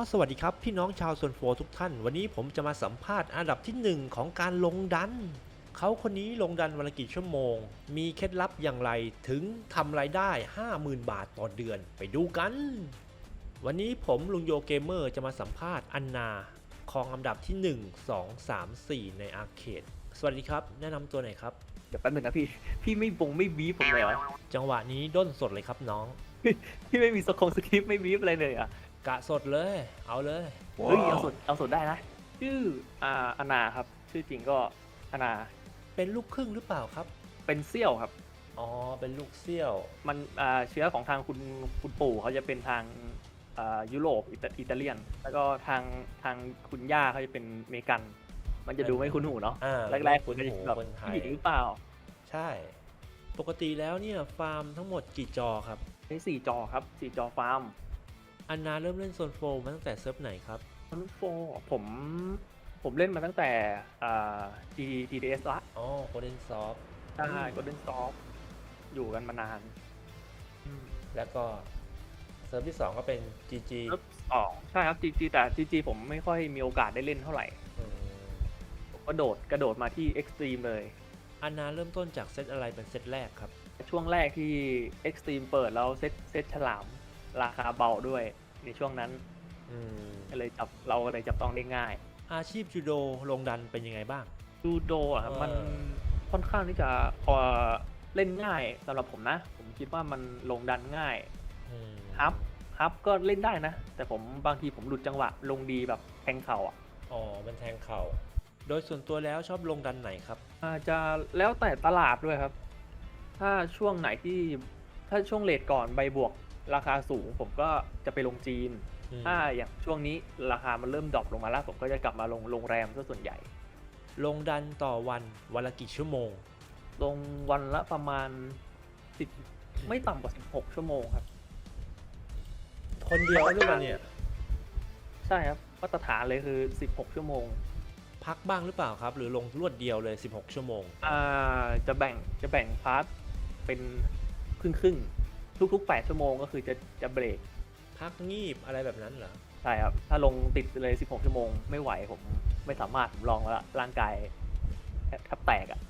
ก็สวัสดีครับ พี่น้องชาวส่วนโฟทุกท่าน วันนี้ผมจะมาสัมภาษณ์อันดับที่ 1 ของการลงดัน เขาคนนี้ลงดันวันละกี่ชั่วโมง มีเคล็ดลับอย่างไรถึงทำรายได้ 50,000 บาทต่อเดือนไปดูกัน วันนี้ผมลุงโยเกมเมอร์จะมาสัมภาษณ์อันนาครองอันดับที่ 1 2 3 4 ในอาร์เคดสวัสดีครับ แนะนำตัวหน่อยครับเดี๋ยวแป๊บนึงนะพี่ พี่ไม่บงไม่บีบผมเลยเหรอจังหวะนี้ด้นสดเลยครับน้อง พี่ไม่มีสคงสคริปต์ไม่บีบอะไรเลยเหรอะ กะสดเลย เอาเลยเฮ้ยเอาสดเอาสดได้นะ ชื่ออ่าอนาครับ ชื่อจริงก็อนา เป็นลูกครึ่งหรือเปล่าครับ เป็นเซี่ยวครับ อ๋อ เป็นลูกเซี่ยว มันอ่าเชื้อของทางคุณคุณปู่เขาจะเป็นทางอ่ายุโรปอิตาอิตาเลียน แล้วก็ทางทางคุณย่าเขาจะเป็นอเมริกัน มันจะดูไม่คุ้นหูเนาะอ่าแรกๆคุณมันจะหูแบบคนไทยผู้หญิงหรือเปล่า ใช่ ปกติแล้วเนี่ยฟาร์มทั้งหมดกี่จอครับ ใช้สี่จอครับสี่จอฟาร์ม อันนาเริ่มเล่นโซนโฟมาตั้งแต่เซิร์ฟไหนครับมันโฟผมผมเล่นมาตั้งแต่อ่า G GDS ละอ๋อโคเดนซอฟใช่ก็เล่นซอฟอยู่กันมานานอืมแล้วก็เซิร์ฟที่2ก็เป็น GG แล้วสองใช่ครับ GG แต่ GG ผมไม่ค่อยมีโอกาสได้เล่นเท่าไหร่อืมผมก็โดดกระโดดมาที่ Extreme เลยอันนาเริ่มต้นจากเซตอะไรเป็นเซตแรกครับ ช่วงแรกที่ Extreme เปิดแล้วเซตเซตฉลาม ราคาเบาด้วยในช่วงนั้นอืมก็เลยจับเราก็เลยจับต้องได้ง่าย อาชีพจูโดลงดันเป็นยังไงบ้าง จูโดอะเออ มันค่อนข้างที่จะพอเล่นง่ายสำหรับผมนะ ผมคิดว่ามันลงดันง่ายอืมครับครับก็เล่นได้นะ แต่ผมบางทีผมหลุดจังหวะ ลงดีแบบแทงเข่าอะอ๋อมันแทงเข่า โดยส่วนตัวแล้วชอบลงดันไหนครับ อาจจะแล้วแต่ตลาดด้วยครับ ถ้าช่วงไหนที่ถ้าช่วงเลทก่อนใบบวก ราคาสูงผมก็จะไปลงจีนอืมถ้าอย่างช่วงนี้ราคามันเริ่มดรอปลงมาแล้วผมก็จะกลับมาลงโรงแรมซะส่วนใหญ่ ลงดันต่อวันวันละกี่ชั่วโมง ลงวันละประมาณสิบไม่ต่ำกว่า16ชั่วโมงครับ คนเดียวหรือเปล่าเนี่ย ใช่ครับมาตรฐานเลยคือ16ชั่วโมง พักบ้างหรือเปล่าครับ หรือลงรวดเดียวเลย16ชั่วโมง อ่าจะแบ่งจะแบ่งพาร์ทเป็นครึ่งครึ่งๆ ทุกๆ 8 ชั่วโมงก็คือจะจะเบรกพักงีบอะไรแบบนั้นเหรอ ใช่ครับ ถ้าลงติดเลย 16 ชั่วโมงไม่ไหวผมไม่สามารถผมลองแล้วละร่างกายแทบแทบแตกอะ่ะ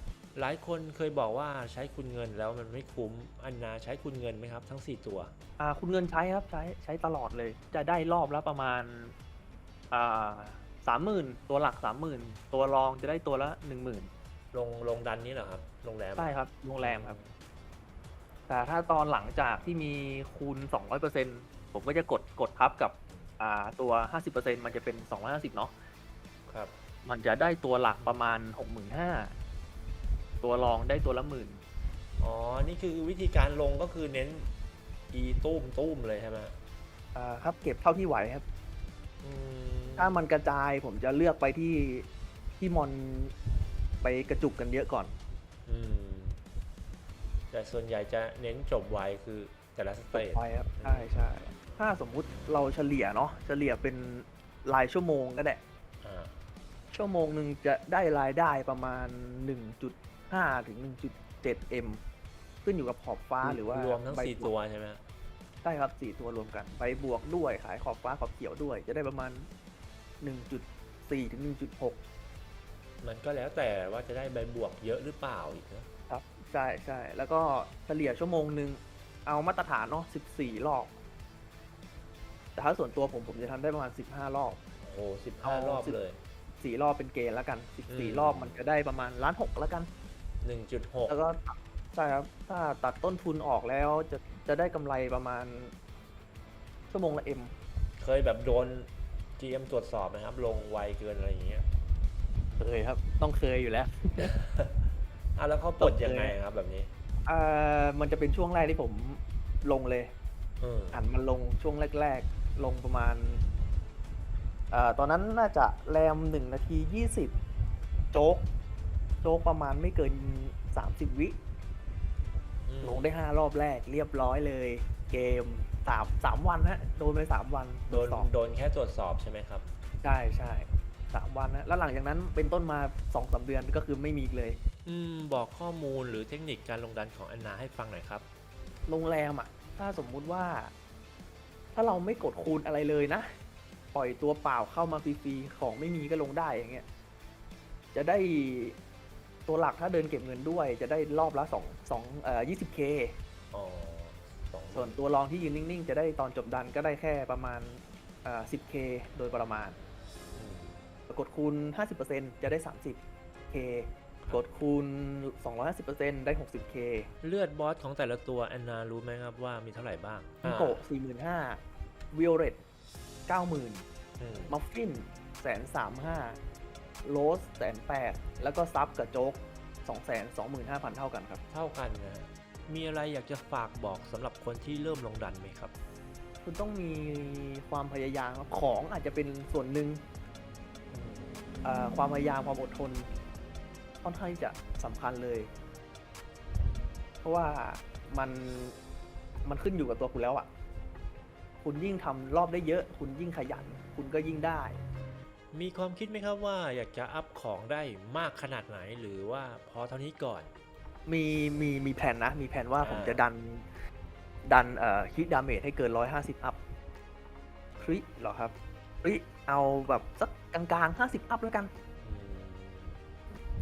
หลายคนเคยบอกว่าใช้คุณเงินแล้วมันไม่คุ้มอันนาใช้คุณเงินไหมครับ ทั้ง 4 ตัวอ่าคุณเงินใช้ครับใช้ใช้ตลอดเลย จะได้รอบละประมาณอ่าสามหมื่นตัวหลักสามหมื่นตัวรองจะได้ตัวละหนึ่งหมื่นลงลงดันนี้เหรอครับโรงแรมใช่ครับโรงแรมครับ แต่ถ้าตอนหลังจากที่มีคูณ 200%ผมก็จะกดกดทับกับอ่าตัว 50%มันจะเป็น 250 เนาะครับ มันจะได้ตัวหลักประมาณ 65,000 ตัวรองได้ตัวละหมื่น อ๋อ นี่คือวิธีการลงก็คือเน้นอีตุ้มตุ้มเลยใช่ไหมอ่าครับเก็บเท่าที่ไหวครับ อืมถ้ามันกระจายผมจะเลือกไปที่ที่มอนไปกระจุกกันเยอะก่อน อืม แต่ส่วนใหญ่จะเน้นจบไวคือแต่ละสเตจไปครับใช่ใช่ถ้าสมมุติเราเฉลี่ยเนาะเฉลี่ยเป็นรายชั่วโมงก็ได้อ่าชั่วโมงหนึ่งจะได้รายได้ประมาณ 1.5 ถึง 1.7 m ขึ้นอยู่กับขอบฟ้าหรือว่ารวมทั้งใบสี่บกตัวใช่ไหมใช่ครับสี่ตัวรวมกันใบบวกด้วยขายขอบฟ้าขอบเขียวด้วย จะได้ประมาณ 1.4 ถึง 1.6 มันก็แล้วแต่ว่าจะได้ใบบวกเยอะหรือเปล่าอีกนะครับ ใช่ใช่แล้วก็เฉลี่ยชั่วโมงหนึ่งเอามาตรฐานเนาะ14รอบ แต่ถ้าส่วนตัวผมผมจะทำได้ประมาณ15รอบโอ้โหสิบห้ารอบเลย4รอบเป็นเกณฑ์แล้วกันอืม14รอบมันจะได้ประมาณล้านหกแล้วกันหนึ่งจุดหกแล้วก็ใช่ครับ ถ้าตัดต้นทุนออกแล้วจะจะได้กำไรประมาณ ชั่วโมงละ M เคยแบบโดน GM ตรวจสอบนะครับ ลงไวเกินอะไรอย่างเงี้ยเคยครับ ต้องเคยอยู่แล้ว อะแล้วเขาปลดยังไงครับแบบนี้อ่ามันจะเป็นช่วงแรกที่ผมลงเลยอืมอันมันลงช่วงแรก ๆ ลงประมาณอ่าตอนนั้นน่าจะแรมหนึ่งนาทียี่สิบโจ๊ก โจ๊กประมาณไม่เกินสามสิบวิ อืมลงได้ห้ารอบแรกเรียบร้อยเลย เกมสามสามวันฮะโดนไปสามวันโดนสองโดนแค่ตรวจสอบใช่ไหมครับ ใช่ใช่ สามวันนะแล้วหลังจากนั้นเป็นต้นมาสองสามเดือนก็คือไม่มีอีกเลย อืมบอกข้อมูลหรือเทคนิคการลงดันของแอนนาให้ฟังหน่อยครับ โรงแรมอะ ถ้าสมมุติว่า ถ้าเราไม่กดคูณอะไรเลยนะปปล่อยตัวเปล่าเข้ามาฟรีๆของไม่มีก็ลงได้อย่างเงี้ยจะได้ตัวหลักถ้าเดินเก็บเงินด้วย จะได้รอบละสองสองเอ่อ 20k อ๋อสองส่วนตัวรองที่ยืนนิ่งๆ จะได้ตอนจบดันก็ได้แค่ประมาณเอ่อ 10k โดยประมาณอืม กดคูณ 50%จะได้ 30k กดคูณ 250%ได้ 60k เลือดบอสของแต่ละตัวแอนนารู้ไหมครับว่ามีเท่าไหร่บ้างมิโกะ45,000วิโอเรต90,000อืมมัฟฟินแสนสามห้าโรสแสนแปดแล้วก็ซับกับโจ๊กสองแสนสองหมื่นห้าพันเท่ากันครับ เท่ากันนะฮะมีอะไรอยากจะฝากบอกสำหรับคนที่เริ่มลงดันไหมครับ คุณต้องมีความพยายามครับของอาจจะเป็นส่วนหนึ่งเอ่อ ความพยายามความอดทนค่อนข้างที่จะสำคัญเลย เพราะว่ามันมันขึ้นอยู่กับตัวคุณแล้วอะ่ะ คุณยิ่งทำรอบได้เยอะ คุณยิ่งขยัน คุณก็ยิ่งได้ มีความคิดไหมครับว่าอยากจะอัพของได้มากขนาดไหนหรือว่าพอเท่านี้ก่อน มีมีมีแผนนะ มีแผนว่าอ่าผมจะดันดันเอ่อคิดดาเมจให้เกินร้อยห้าสิบอัพคริเหรอครับ คริเอาแบบสักกลางๆห้าสิบอัพแล้วกันอืม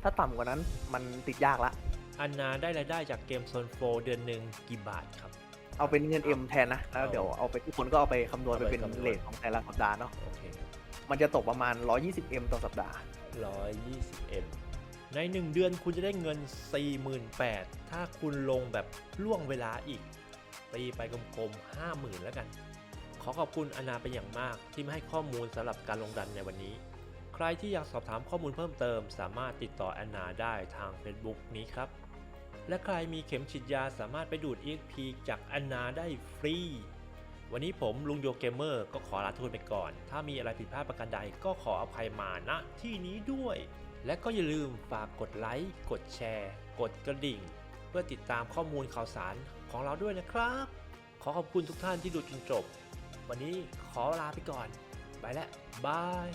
ถ้าต่ำกว่านั้นมันติดยากละ อันนาได้รายได้จากเกมโซนโฟเดือนหนึ่งกี่บาทครับ เอาเป็นเงินเอ็มแทนนะ แล้วเอาเดี๋ยวเอาไปทุกคนก็เอาไปคำนวณไปเอาไปเป็นคำนวณ เลทของแต่ละสัปดาห์เนาะ โอเคครับมันจะตกประมาณ 120M ต่อสัปดาห์120 m ใน1เดือนคุณจะได้เงิน 48,000ถ้าคุณลงแบบล่วงเวลาอีกตีไปกลมๆ50,000แล้วกันข อขอบคุณอนาเป็นอย่างมากที่มาให้ข้อมูลสำหรับการลงดันในวันนี้ ใครที่อยากสอบถามข้อมูลเพิ่มเติม สามารถติดต่อแอนนาได้ทาง Facebook นี้ครับ และใครมีเข็มฉีดยาสามารถไปดูด EXP จากแอนนาได้ฟรี วันนี้ผมลุงโยเกมเมอร์ก็ขอลาทุกคนไปก่อน ถ้ามีอะไรผิดพลาดประการใดก็ขออภัยมาณที่นี้ด้วย และก็อย่าลืมฝากกดไลค์ กดแชร์ กดกระดิ่ง เพื่อติดตามข้อมูลข่าวสารของเราด้วยนะครับ ขอขอบคุณทุกท่านที่ดูจนจบ วันนี้ขอลาไปก่อน ไปแล้วบาย